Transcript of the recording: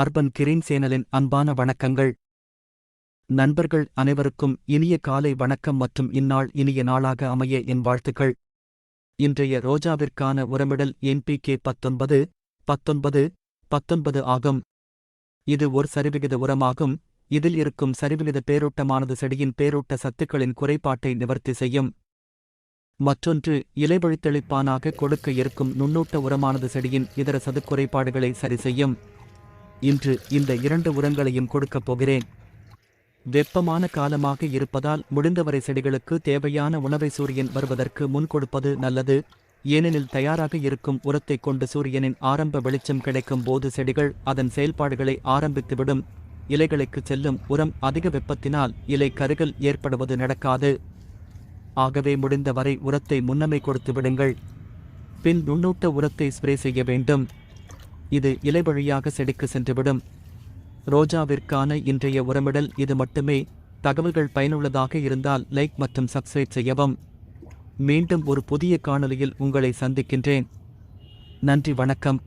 Urban green சேனலின் அன்பான வணக்கங்கள். நண்பர்கள் அனைவருக்கும் இனிய காலை வணக்கம் மற்றும் இந்நாள் இனிய நாளாக அமைய என் வாழ்த்துக்கள். இன்றைய ரோஜாவிற்கான உரமிடல் என்பிகே பத்தொன்பது பத்தொன்பது பத்தொன்பது ஆகும். இது ஒரு சரிவிகித உரமாகும். இதில் இருக்கும் சரிவிகித பேரூட்டமானது செடியின் பேரூட்ட சத்துக்களின் குறைபாட்டை நிவர்த்தி செய்யும். மற்றொன்று இலைவழித்தளிப்பானாக கொடுக்க இருக்கும் நுண்ணூட்ட உரமானது செடியின் இதர சதுக்குறைபாடுகளை சரி செய்யும். இன்று இந்த இரண்டு உரங்களையும் கொடுக்கப் போகிறேன். வெப்பமான காலமாக இருப்பதால் முடிந்தவரை செடிகளுக்கு தேவையான உணவை சூரியன் வருவதற்கு முன் கொடுப்பது நல்லது. ஏனெனில் தயாராக இருக்கும் உரத்தை கொண்டு சூரியனின் ஆரம்ப வெளிச்சம் கிடைக்கும் போது செடிகள் அதன் செயல்பாடுகளை ஆரம்பித்துவிடும். இலைகளுக்கு செல்லும் உரம் அதிக வெப்பத்தினால் இலை கருகல் ஏற்படுவது நடக்காது. ஆகவே முடிந்தவரை உரத்தை முன்னமே கொடுத்து விடுங்கள். பின் நுண்ணூட்ட உரத்தை ஸ்ப்ரே செய்ய வேண்டும். இது இலை வழியாக செடிக்கு சென்றுவிடும். ரோஜாவிற்கான இன்றைய உரமிடல் இது மட்டுமே தகவல்கள் பயனுள்ளதாக இருந்தால் லைக் மற்றும் சப்ஸ்கிரைப் செய்யவும். மீண்டும் ஒரு புதிய காணொளியில் உங்களை சந்திக்கின்றேன். நன்றி வணக்கம்.